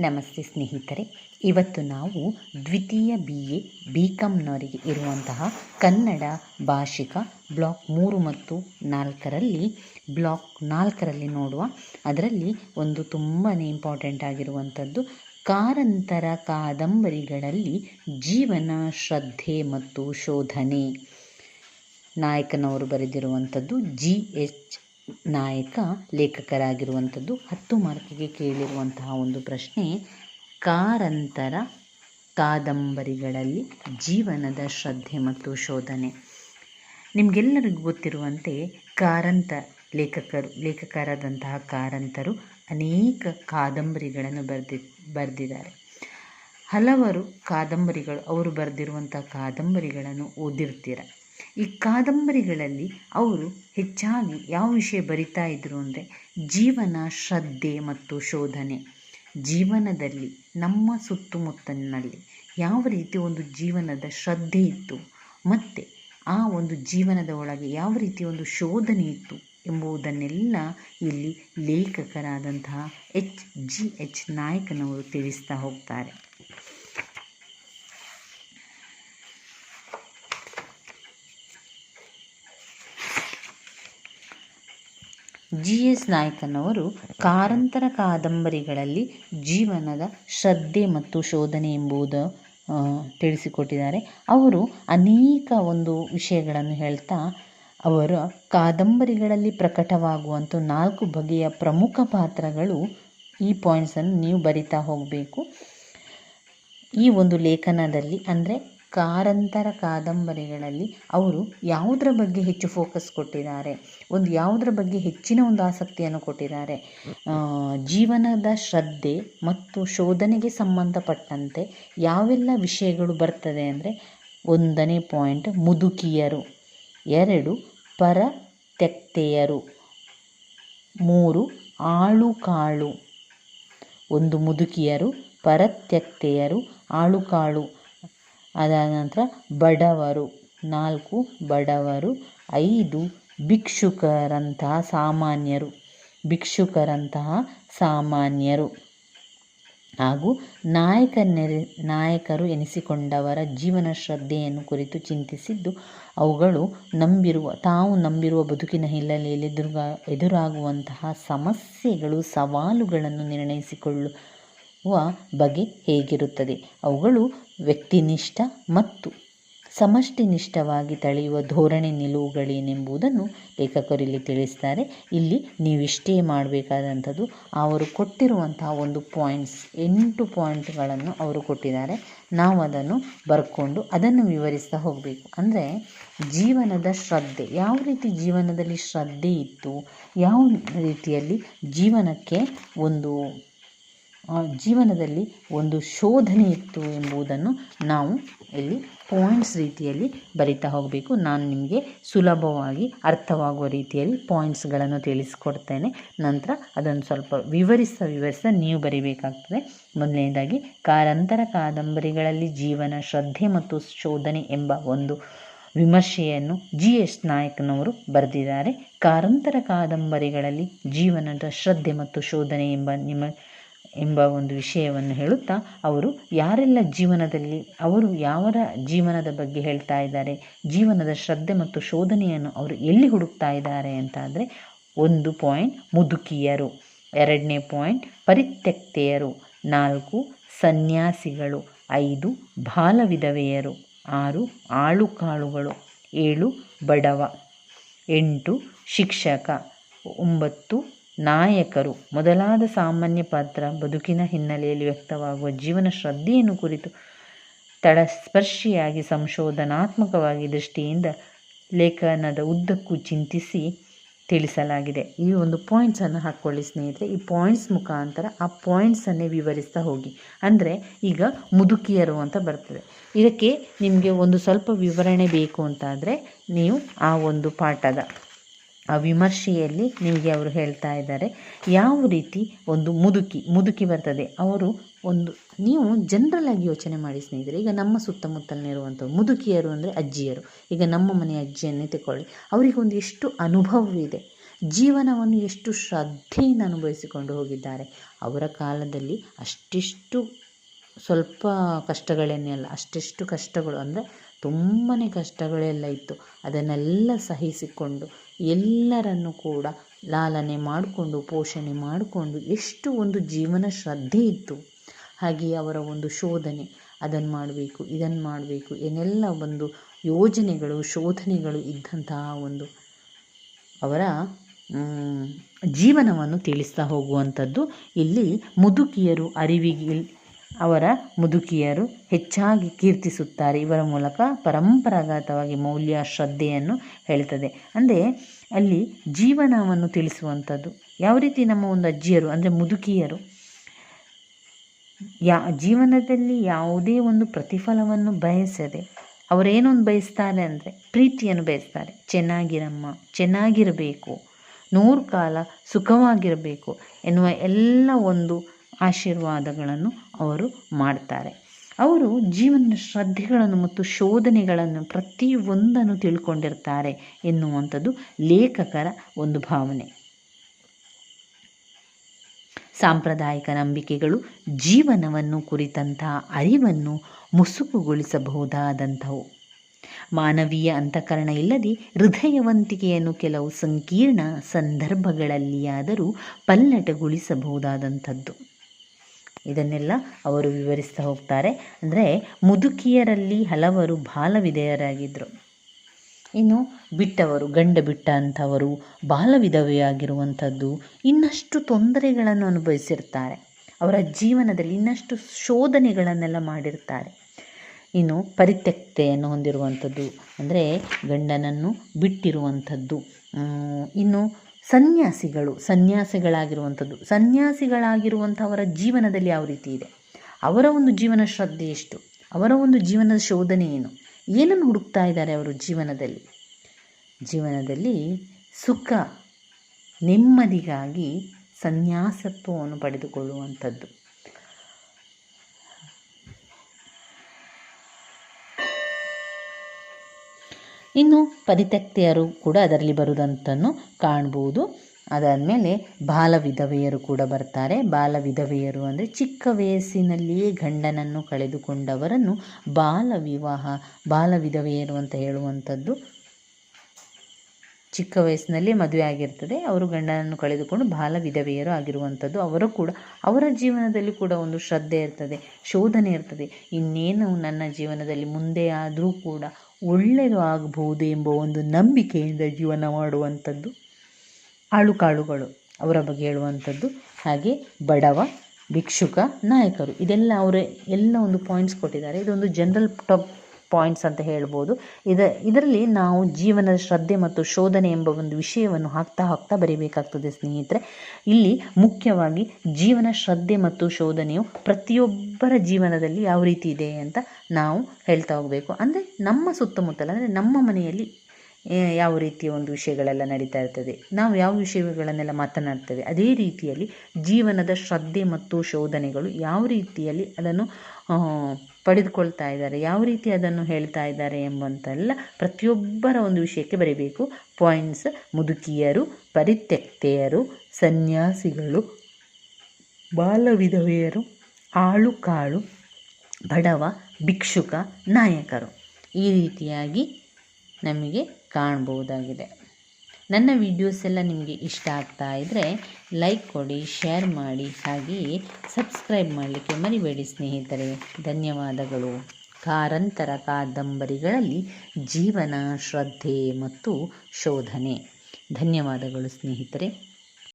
ನಮಸ್ತೆ ಸ್ನೇಹಿತರೆ. ಇವತ್ತು ನಾವು ದ್ವಿತೀಯ ಬಿ ಎ ಬಿ ಕಾಮ್ನವರಿಗೆ ಇರುವಂತಹ ಕನ್ನಡ ಭಾಷಿಕ ಬ್ಲಾಕ್ ಮೂರು ಮತ್ತು ನಾಲ್ಕರಲ್ಲಿ, ಬ್ಲಾಕ್ ನಾಲ್ಕರಲ್ಲಿ ನೋಡುವ, ಅದರಲ್ಲಿ ಒಂದು ತುಂಬಾ ಇಂಪಾರ್ಟೆಂಟ್ ಆಗಿರುವಂಥದ್ದು ಕಾರಂತರ ಕಾದಂಬರಿಗಳಲ್ಲಿ ಜೀವನ, ಶ್ರದ್ಧೆ ಮತ್ತು ಶೋಧನೆ. ನಾಯಕನವರು ಬರೆದಿರುವಂಥದ್ದು ಜಿ ಎಚ್ ನಾಯಕ ಲೇಖಕರಾಗಿರುವಂಥದ್ದು ಹತ್ತು ಮಾರ್ಕಿಗೆ ಕೇಳಿರುವಂತಹ ಒಂದು ಪ್ರಶ್ನೆ, ಕಾರಂತರ ಕಾದಂಬರಿಗಳಲ್ಲಿ ಜೀವನದ ಶ್ರದ್ಧೆ ಮತ್ತು ಶೋಧನೆ. ನಿಮಗೆಲ್ಲರಿಗೂ ಗೊತ್ತಿರುವಂತೆ ಕಾರಂತ ಲೇಖಕರು, ಲೇಖಕರಾದಂತಹ ಕಾರಂತರು ಅನೇಕ ಕಾದಂಬರಿಗಳನ್ನು ಬರೆದಿ, ಬರೆದಿದ್ದಾರೆ. ಹಲವರು ಕಾದಂಬರಿಗಳು, ಅವರು ಬರೆದಿರುವಂಥ ಕಾದಂಬರಿಗಳನ್ನು ಓದಿರ್ತೀರ. ಈ ಕಾದಂಬರಿಗಳಲ್ಲಿ ಅವರು ಹೆಚ್ಚಾಗಿ ಯಾವ ವಿಷಯ ಬರಿತಾ ಇದ್ರು ಅಂದರೆ ಜೀವನ ಶ್ರದ್ಧೆ ಮತ್ತು ಶೋಧನೆ. ಜೀವನದಲ್ಲಿ, ನಮ್ಮ ಸುತ್ತಮುತ್ತಲಿನಲ್ಲಿ ಯಾವ ರೀತಿ ಒಂದು ಜೀವನದ ಶ್ರದ್ಧೆ ಇತ್ತು, ಮತ್ತು ಆ ಒಂದು ಜೀವನದ ಒಳಗೆ ಯಾವ ರೀತಿ ಒಂದು ಶೋಧನೆ ಇತ್ತು ಎಂಬುದನ್ನೆಲ್ಲ ಇಲ್ಲಿ ಲೇಖಕರಾದಂತಹ ಎಚ್. ಜಿ. ಎಚ್. ನಾಯಕನವರು ತಿಳಿಸ್ತಾ ಹೋಗ್ತಾರೆ. ಜಿ ಎಸ್ ನಾಯಕನವರು ಕಾರಂತರ ಕಾದಂಬರಿಗಳಲ್ಲಿ ಜೀವನದ ಶ್ರದ್ಧೆ ಮತ್ತು ಶೋಧನೆ ಎಂಬುದು ತಿಳಿಸಿಕೊಟ್ಟಿದ್ದಾರೆ. ಅವರು ಅನೇಕ ಒಂದು ವಿಷಯಗಳನ್ನು ಹೇಳ್ತಾ, ಅವರ ಕಾದಂಬರಿಗಳಲ್ಲಿ ಪ್ರಕಟವಾಗುವಂಥ ನಾಲ್ಕು ಬಗೆಯ ಪ್ರಮುಖ ಪಾತ್ರಗಳು ಈ ಪಾಯಿಂಟ್ಸನ್ನು ನೀವು ಬರಿತಾ ಹೋಗಬೇಕು. ಈ ಒಂದು ಲೇಖನದಲ್ಲಿ ಅಂದರೆ ಕಾರಂತರ ಕಾದಂಬರಿಗಳಲ್ಲಿ ಅವರು ಯಾವುದರ ಬಗ್ಗೆ ಹೆಚ್ಚು ಫೋಕಸ್ ಕೊಟ್ಟಿದ್ದಾರೆ? ಒಂದು ಯಾವುದರ ಬಗ್ಗೆ ಹೆಚ್ಚಿನ ಒಂದು ಆಸಕ್ತಿಯನ್ನು ಕೊಟ್ಟಿದ್ದಾರೆ? ಜೀವನದ ಶ್ರದ್ಧೆ ಮತ್ತು ಶೋಧನೆಗೆ ಸಂಬಂಧಪಟ್ಟಂತೆ ಯಾವೆಲ್ಲ ವಿಷಯಗಳು ಬರ್ತದೆ ಅಂದರೆ ಒಂದನೇ ಪಾಯಿಂಟ್ ಮುದುಕಿಯರು, ಎರಡು ಪರ ತೆಕ್ತೆಯರು ಮೂರು ಆಳುಕಾಳು. ಒಂದು ಮುದುಕಿಯರು, ಪರತ್ಯಕ್ತೆಯರು, ಆಳುಕಾಳು. ಅದಾದ ನಂತರ ಬಡವರು, ನಾಲ್ಕು ಬಡವರು, ಐದು ಭಿಕ್ಷುಕರಂತಹ ಸಾಮಾನ್ಯರು ಭಿಕ್ಷುಕರಂತಹ ಸಾಮಾನ್ಯರು. ಹಾಗೂ ನಾಯಕನೆರೆ, ನಾಯಕರು ಎನಿಸಿಕೊಂಡವರ ಜೀವನ ಶ್ರದ್ಧೆಯನ್ನು ಕುರಿತು ಚಿಂತಿಸಿದ್ದು, ಅವುಗಳು ನಂಬಿರುವ, ತಾವು ನಂಬಿರುವ ಬದುಕಿನ ಹಿನ್ನೆಲೆಯಲ್ಲಿ ಎದುರುಗಾ, ಎದುರಾಗುವಂತಹ ಸಮಸ್ಯೆಗಳು, ಸವಾಲುಗಳನ್ನು ನಿರ್ಣಯಿಸಿಕೊಳ್ಳುವ ಬಗೆ ಹೇಗಿರುತ್ತದೆ? ಅವುಗಳು ವ್ಯಕ್ತಿನಿಷ್ಠ ಮತ್ತು ಸಮಷ್ಟಿನಿಷ್ಠವಾಗಿ ತಳೆಯುವ ಧೋರಣೆ ನಿಲುವುಗಳೇನೆಂಬುದನ್ನು ಲೇಖಕರು ಇಲ್ಲಿ ತಿಳಿಸ್ತಾರೆ. ಇಲ್ಲಿ ನೀವಿಷ್ಟೇ ಮಾಡಬೇಕಾದಂಥದ್ದು, ಅವರು ಕೊಟ್ಟಿರುವಂತಹ ಒಂದು ಪಾಯಿಂಟ್ಸ್ ಎಂಟು ಪಾಯಿಂಟ್ಗಳನ್ನು ಅವರು ಕೊಟ್ಟಿದ್ದಾರೆ. ನಾವು ಅದನ್ನು ಬರ್ಕೊಂಡು ಅದನ್ನು ವಿವರಿಸ್ತಾ ಹೋಗಬೇಕು. ಅಂದರೆ, ಜೀವನದ ಶ್ರದ್ಧೆ. ಯಾವ ರೀತಿ ಜೀವನದಲ್ಲಿ ಶ್ರದ್ಧೆ ಇತ್ತು? ಯಾವ ರೀತಿಯಲ್ಲಿ ಜೀವನಕ್ಕೆ ಒಂದು ಜೀವನದಲ್ಲಿ ಒಂದು ಶೋಧನೆ ಇತ್ತು ಎಂಬುದನ್ನು ನಾವು ಇಲ್ಲಿ ಪಾಯಿಂಟ್ಸ್ ರೀತಿಯಲ್ಲಿ ಬರಿತಾ ಹೋಗಬೇಕು. ನಾನು ನಿಮಗೆ ಸುಲಭವಾಗಿ ಅರ್ಥವಾಗುವ ರೀತಿಯಲ್ಲಿ ಪಾಯಿಂಟ್ಸ್ಗಳನ್ನು ತಿಳಿಸ್ಕೊಡ್ತೇನೆ. ನಂತರ ಅದನ್ನು ಸ್ವಲ್ಪ ವಿವರಿಸ್ತಾ ವಿವರಿಸ್ತಾ ನೀವು ಬರಿಬೇಕಾಗ್ತದೆ. ಮೊದಲನೇದಾಗಿ ಕಾರಂತರ ಕಾದಂಬರಿಗಳಲ್ಲಿ ಜೀವನ, ಶ್ರದ್ಧೆ ಮತ್ತು ಶೋಧನೆ ಎಂಬ ಒಂದು ವಿಮರ್ಶೆಯನ್ನು ಜಿ ಎಸ್ ನಾಯಕನವರು ಬರೆದಿದ್ದಾರೆ. ಕಾರಂತರ ಕಾದಂಬರಿಗಳಲ್ಲಿ ಜೀವನದ ಶ್ರದ್ಧೆ ಮತ್ತು ಶೋಧನೆ ಎಂಬ ನಿಮ್ಮ ಎಂಬ ಒಂದು ವಿಷಯವನ್ನು ಹೇಳುತ್ತಾ ಅವರು, ಯಾರೆಲ್ಲ ಜೀವನದಲ್ಲಿ, ಅವರು ಯಾವರ ಜೀವನದ ಬಗ್ಗೆ ಹೇಳ್ತಾ ಇದ್ದಾರೆ? ಜೀವನದ ಶ್ರದ್ಧೆ ಮತ್ತು ಶೋಧನೆಯನ್ನು ಅವರು ಎಲ್ಲಿ ಹುಡುಕ್ತಾ ಇದ್ದಾರೆ? ಅಂತ ಅಂದರೆ ಒಂದು ಪಾಯಿಂಟ್, ಮುದುಕಿಯರು. ಎರಡನೇ ಪಾಯಿಂಟ್, ಪರಿತ್ಯಕ್ತೆಯರು. ನಾಲ್ಕು, ಸನ್ಯಾಸಿಗಳು. ಐದು, ಬಾಲವಿಧವೆಯರು. ಆರು, ಆಳುಕಾಳುಗಳು. ಏಳು, ಬಡವ. ಎಂಟು, ಶಿಕ್ಷಕ. ಒಂಬತ್ತು ನಾಯಕರು. ಮೊದಲಾದ ಸಾಮಾನ್ಯ ಪಾತ್ರ ಬದುಕಿನ ಹಿನ್ನೆಲೆಯಲ್ಲಿ ವ್ಯಕ್ತವಾಗುವ ಜೀವನ ಶ್ರದ್ಧೆಯನ್ನು ಕುರಿತು ತಡಸ್ಪರ್ಶಿಯಾಗಿ ಸಂಶೋಧನಾತ್ಮಕವಾಗಿ ದೃಷ್ಟಿಯಿಂದ ಲೇಖನದ ಉದ್ದಕ್ಕೂ ಚಿಂತಿಸಿ ತಿಳಿಸಲಾಗಿದೆ. ಈ ಒಂದು ಪಾಯಿಂಟ್ಸನ್ನು ಹಾಕ್ಕೊಳ್ಳಿ ಸ್ನೇಹಿತರೆ. ಈ ಪಾಯಿಂಟ್ಸ್ ಮುಖಾಂತರ ಆ ಪಾಯಿಂಟ್ಸನ್ನೇ ವಿವರಿಸ್ತಾ ಹೋಗಿ. ಅಂದರೆ ಈಗ ಮುದುಕಿಯರು ಅಂತ ಬರ್ತದೆ. ಇದಕ್ಕೆ ನಿಮಗೆ ಒಂದು ಸ್ವಲ್ಪ ವಿವರಣೆ ಬೇಕು ಅಂತಾದರೆ ನೀವು ಆ ಒಂದು ಪಾಠದ ವಿಮರ್ಶೆಯಲ್ಲಿ ನಿಮಗೆ ಅವರು ಹೇಳ್ತಾ ಇದ್ದಾರೆ, ಯಾವ ರೀತಿ ಒಂದು ಮುದುಕಿ ಮುದುಕಿ ಬರ್ತದೆ, ಅವರು ಒಂದು, ನೀವು ಜನರಲ್ ಆಗಿ ಯೋಚನೆ ಮಾಡಿ ಸ್ನೇಹಿತರೆ, ಈಗ ನಮ್ಮ ಸುತ್ತಮುತ್ತಲಿರುವಂಥ ಮುದುಕಿಯರು ಅಂದರೆ ಅಜ್ಜಿಯರು, ಈಗ ನಮ್ಮ ಮನೆಯ ಅಜ್ಜಿಯನ್ನೇ ತಗೊಳ್ಳಿ ಅವರಿಗೊಂದು ಎಷ್ಟು ಅನುಭವವಿದೆ, ಜೀವನವನ್ನು ಎಷ್ಟು ಶ್ರದ್ಧೆಯಿಂದ ಅನುಭವಿಸಿಕೊಂಡು ಹೋಗಿದ್ದಾರೆ, ಅವರ ಕಾಲದಲ್ಲಿ ಅಷ್ಟಿಷ್ಟು ಸ್ವಲ್ಪ ಕಷ್ಟಗಳೇನೇ ಅಲ್ಲ, ಅಷ್ಟಿಷ್ಟು ಕಷ್ಟಗಳು ಅಂದರೆ ತುಂಬಾ ಕಷ್ಟಗಳೆಲ್ಲ ಇತ್ತು, ಅದನ್ನೆಲ್ಲ ಸಹಿಸಿಕೊಂಡು ಎಲ್ಲರನ್ನು ಕೂಡ ಲಾಲನೆ ಮಾಡಿಕೊಂಡು, ಪೋಷಣೆ ಮಾಡಿಕೊಂಡು ಎಷ್ಟು ಒಂದು ಜೀವನ ಶ್ರದ್ಧೆ ಇತ್ತು. ಹಾಗೆಯೇ ಅವರ ಒಂದು ಶೋಧನೆ ಅದನ್ನು ಮಾಡಬೇಕು ಇದನ್ನು ಮಾಡಬೇಕು ಏನೆಲ್ಲ ಒಂದು ಯೋಜನೆಗಳು, ಶೋಧನೆಗಳು ಇದ್ದಂತಹ ಒಂದು ಅವರ ಜೀವನವನ್ನು ತಿಳಿಸ್ತಾ ಹೋಗುವಂಥದ್ದು. ಇಲ್ಲಿ ಮುದುಕಿಯರು ಅರಿವಿಗೆ ಅವರ ಮುದುಕಿಯರು ಹೆಚ್ಚಾಗಿ ಕೀರ್ತಿಸುತ್ತಾರೆ. ಇವರ ಮೂಲಕ ಪರಂಪರಾಗತವಾಗಿ ಮೌಲ್ಯ, ಶ್ರದ್ಧೆಯನ್ನು ಹೇಳ್ತದೆ. ಅಂದರೆ ಅಲ್ಲಿ ಜೀವನವನ್ನು ತಿಳಿಸುವಂಥದ್ದು. ಯಾವ ರೀತಿ ನಮ್ಮ ಒಂದು ಅಜ್ಜಿಯರು, ಅಂದರೆ ಮುದುಕಿಯರು, ಯಾ, ಜೀವನದಲ್ಲಿ ಯಾವುದೇ ಒಂದು ಪ್ರತಿಫಲವನ್ನು ಬಯಸದೆ, ಅವರೇನೊಂದು ಬಯಸ್ತಾರೆ ಅಂದರೆ ಪ್ರೀತಿಯನ್ನು ಬಯಸ್ತಾರೆ. ಚೆನ್ನಾಗಿರಮ್ಮ, ಚೆನ್ನಾಗಿರಬೇಕು, ನೂರು ಕಾಲ ಸುಖವಾಗಿರಬೇಕು ಎನ್ನುವ ಎಲ್ಲ ಒಂದು ಆಶೀರ್ವಾದಗಳನ್ನು ಅವರು ಮಾಡ್ತಾರೆ. ಅವರು ಜೀವನ ಶ್ರದ್ಧೆಗಳನ್ನು ಮತ್ತು ಶೋಧನೆಗಳನ್ನು ಪ್ರತಿಯೊಂದನ್ನು ತಿಳ್ಕೊಂಡಿರ್ತಾರೆ ಎನ್ನುವಂಥದ್ದು ಲೇಖಕರ ಒಂದು ಭಾವನೆ. ಸಾಂಪ್ರದಾಯಿಕ ನಂಬಿಕೆಗಳು ಜೀವನವನ್ನು ಕುರಿತಂತಹ ಅರಿವನ್ನು ಮುಸುಕುಗೊಳಿಸಬಹುದಾದಂಥವು. ಮಾನವೀಯ ಅಂತಃಕರಣ ಇಲ್ಲದೆ ಹೃದಯವಂತಿಕೆಯನ್ನು ಕೆಲವು ಸಂಕೀರ್ಣ ಸಂದರ್ಭಗಳಲ್ಲಿಯಾದರೂ ಪಲ್ಲಟಗೊಳಿಸಬಹುದಾದಂಥದ್ದು. ಇದನ್ನೆಲ್ಲ ಅವರು ವಿವರಿಸ್ತಾ ಹೋಗ್ತಾರೆ. ಅಂದರೆ ಮುದುಕಿಯರಲ್ಲಿ ಹಲವರು ಬಾಲವಿಧೇಯರಾಗಿದ್ದರು ಇನ್ನು ಬಿಟ್ಟವರು, ಗಂಡ ಬಿಟ್ಟ ಅಂಥವರು ಬಾಲವಿಧವೆಯಾಗಿರುವಂಥದ್ದು ಇನ್ನಷ್ಟು ತೊಂದರೆಗಳನ್ನು ಅನುಭವಿಸಿರ್ತಾರೆ. ಅವರ ಜೀವನದಲ್ಲಿ ಇನ್ನಷ್ಟು ಶೋಧನೆಗಳನ್ನೆಲ್ಲ ಮಾಡಿರ್ತಾರೆ. ಇನ್ನು ಪರಿತ್ಯಕ್ತೆಯನ್ನು ಹೊಂದಿರುವಂಥದ್ದು ಅಂದರೆ ಗಂಡನನ್ನು ಬಿಟ್ಟಿರುವಂಥದ್ದು. ಇನ್ನು ಸನ್ಯಾಸಿಗಳು, ಸನ್ಯಾಸಿಗಳಾಗಿರುವಂಥದ್ದು. ಸನ್ಯಾಸಿಗಳಾಗಿರುವಂಥವರ ಜೀವನದಲ್ಲಿ ಯಾವ ರೀತಿ ಇದೆ? ಅವರ ಒಂದು ಜೀವನ ಶ್ರದ್ಧೆ ಎಷ್ಟು? ಅವರ ಒಂದು ಜೀವನದ ಶೋಧನೆ ಏನು? ಏನನ್ನು ಹುಡುಕ್ತಾ ಇದ್ದಾರೆ ಅವರು ಜೀವನದಲ್ಲಿ? ಜೀವನದಲ್ಲಿ ಸುಖ, ನೆಮ್ಮದಿಗಾಗಿ ಸನ್ಯಾಸತ್ವವನ್ನು ಪಡೆದುಕೊಳ್ಳುವಂಥದ್ದು. ಇನ್ನು ಪರಿತ್ಯಕ್ತೆಯರು ಕೂಡ ಅದರಲ್ಲಿ ಬರುವುದಂತನ್ನು ಕಾಣ್ಬೋದು. ಅದಾದಮೇಲೆ ಬಾಲ ವಿಧವೆಯರು ಕೂಡ ಬರ್ತಾರೆ. ಬಾಲ ವಿಧವೆಯರು ಅಂದರೆ ಚಿಕ್ಕ ವಯಸ್ಸಿನಲ್ಲಿಯೇ ಗಂಡನನ್ನು ಕಳೆದುಕೊಂಡವರನ್ನು ಬಾಲ ವಿವಾಹ ಬಾಲ ವಿಧವೆಯರು ಅಂತ ಹೇಳುವಂಥದ್ದು. ಚಿಕ್ಕ ವಯಸ್ಸಿನಲ್ಲಿ ಮದುವೆ ಆಗಿರ್ತದೆ. ಅವರು ಗಂಡನನ್ನು ಕಳೆದುಕೊಂಡು ಬಾಲ ವಿಧವೆಯರು ಆಗಿರುವಂಥದ್ದು. ಅವರು ಕೂಡ ಅವರ ಜೀವನದಲ್ಲಿ ಕೂಡ ಒಂದು ಶ್ರದ್ಧೆ ಇರ್ತದೆ, ಶೋಧನೆ ಇರ್ತದೆ. ಇನ್ನೇನು ನನ್ನ ಜೀವನದಲ್ಲಿ ಮುಂದೆ ಆದರೂ ಕೂಡ ಒಳ್ಳೆಯದು ಆಗಬಹುದು ಎಂಬ ಒಂದು ನಂಬಿಕೆಯಿಂದ ಜೀವನ ಮಾಡುವಂಥದ್ದು ಆಳುಕಾಳುಗಳು ಅವರ ಬಗ್ಗೆ ಹೇಳುವಂಥದ್ದು. ಹಾಗೆ ಬಡವ, ಭಿಕ್ಷುಕ, ನಾಯಕರು ಇದೆಲ್ಲ ಅವರೇ ಎಲ್ಲ ಒಂದು ಪಾಯಿಂಟ್ಸ್ ಕೊಟ್ಟಿದ್ದಾರೆ. ಇದೊಂದು ಜನರಲ್ ಟಾಪ್ ಪಾಯಿಂಟ್ಸ್ ಅಂತ ಹೇಳ್ಬೋದು. ಇದ, ಇದರಲ್ಲಿ ನಾವು ಜೀವನದ ಶ್ರದ್ಧೆ ಮತ್ತು ಶೋಧನೆ ಎಂಬ ಒಂದು ವಿಷಯವನ್ನು ಹಾಕ್ತಾ ಹಾಕ್ತಾ ಬರೀಬೇಕಾಗ್ತದೆ ಸ್ನೇಹಿತರೆ. ಇಲ್ಲಿ ಮುಖ್ಯವಾಗಿ ಜೀವನ ಶ್ರದ್ಧೆ ಮತ್ತು ಶೋಧನೆಯು ಪ್ರತಿಯೊಬ್ಬರ ಜೀವನದಲ್ಲಿ ಯಾವ ರೀತಿ ಇದೆ ಅಂತ ನಾವು ಹೇಳ್ತಾ ಹೋಗಬೇಕು. ಅಂದರೆ ನಮ್ಮ ಸುತ್ತಮುತ್ತಲ, ಅಂದರೆ ನಮ್ಮ ಮನೆಯಲ್ಲಿ ಯಾವ ರೀತಿಯ ಒಂದು ವಿಷಯಗಳೆಲ್ಲ ನಡೀತಾ ಇರ್ತದೆ, ನಾವು ಯಾವ ವಿಷಯಗಳನ್ನೆಲ್ಲ ಮಾತನಾಡ್ತೇವೆ, ಅದೇ ರೀತಿಯಲ್ಲಿ ಜೀವನದ ಶ್ರದ್ಧೆ ಮತ್ತು ಶೋಧನೆಗಳು ಯಾವ ರೀತಿಯಲ್ಲಿ ಅದನ್ನು ಪಡೆದುಕೊಳ್ತಾ ಇದ್ದಾರೆ. ಯಾವ ರೀತಿ ಅದನ್ನು ಹೇಳ್ತಾ ಇದ್ದಾರೆ ಎಂಬಂತೆಲ್ಲ ಪ್ರತಿಯೊಬ್ಬರ ಒಂದು ವಿಷಯಕ್ಕೆ ಬರೀಬೇಕು. ಪಾಯಿಂಟ್ಸ್, ಮುದುಕಿಯರು, ಪರಿತ್ಯಕ್ತೆಯರು, ಸನ್ಯಾಸಿಗಳು, ಬಾಲವಿಧವೆಯರು ಆಳು ಕಾಳು ಬಡವ, ಭಿಕ್ಷುಕ, ನಾಯಕರು. ಈ ರೀತಿಯಾಗಿ ನಮಗೆ ಕಾಣ್ಬೋದಾಗಿದೆ ನನ್ನ ವಿಡಿಯೋಸ್ ಎಲ್ಲ ನಿಮಗೆ ಇಷ್ಟ ಆಗ್ತಾ ಇದ್ದರೆ ಲೈಕ್ ಕೊಡಿ ಶೇರ್ ಮಾಡಿ, ಹಾಗೆಯೇ ಸಬ್ಸ್ಕ್ರೈಬ್ ಮಾಡಲಿಕ್ಕೆ ಮರಿಬೇಡಿ ಸ್ನೇಹಿತರೆ. ಧನ್ಯವಾದಗಳು. ಕಾರಂತರ ಕಾದಂಬರಿಗಳಲ್ಲಿ ಜೀವನ, ಶ್ರದ್ಧೆ ಮತ್ತು ಶೋಧನೆ. ಧನ್ಯವಾದಗಳು ಸ್ನೇಹಿತರೆ.